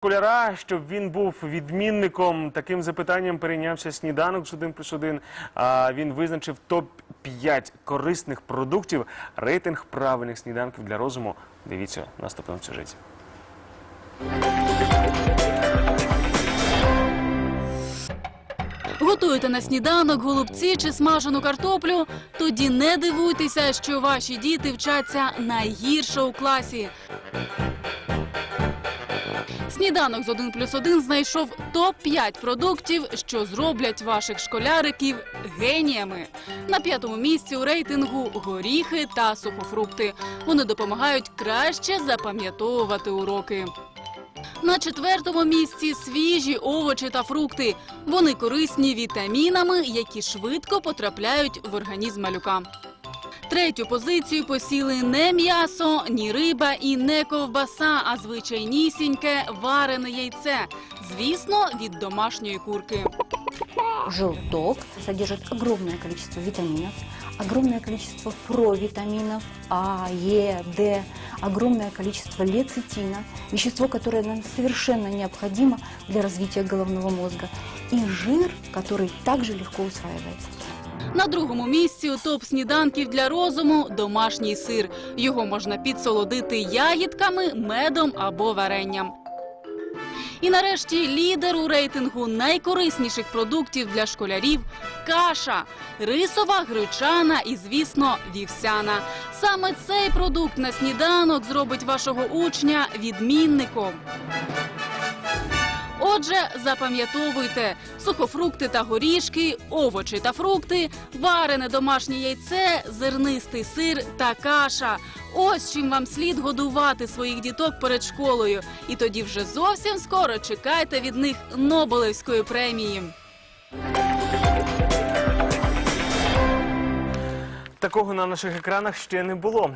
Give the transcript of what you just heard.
Школяра, щоб він був відмінником, таким запитанням перейнявся сніданок з 1 плюс 1. А він визначив топ-5 корисних продуктів, рейтинг правильних сніданків для розуму. Дивіться наступному сюжеті. Готуєте на сніданок голубці чи смажену картоплю? Тоді не дивуйтеся, що ваші діти вчаться найгірше у класі. Сніданок з 1 плюс 1 знайшов топ-5 продуктів, що зроблять ваших школяриків геніями. На п'ятому місці у рейтингу горіхи та сухофрукти. Вони допомагають краще запам'ятовувати уроки. На четвертому місці свіжі овочі та фрукти. Вони корисні вітамінами, які швидко потрапляють в організм малюка. Третю позицію посіли не м'ясо, ні риба і не ковбаса, а звичайнісіньке варене яйце. Звісно, від домашньої курки. Желток содержит огромное количество витаминов, огромное количество провитаминов А, Е, Д, огромное количество лецитина, вещество, которое нам совершенно необходимо для развития головного мозга, и жир, который также легко усваивается. На другому місці у топ сніданків для розуму домашній сир. Його можна підсолодити ягідками, медом або варенням. І нарешті лідер у рейтингу найкорисніших продуктів для школярів каша рисова, гречана і, звісно, вівсяна. Саме цей продукт на сніданок зробить вашого учня відмінником. Отже, запам'ятовуйте сухофрукти та горішки, овочі та фрукти, варене домашнє яйце, зернистий сир та каша. Ось чим вам слід годувати своїх діток перед школою. І тоді вже зовсім скоро чекайте від них Нобелевської премії. Такого на наших екранах ще не було.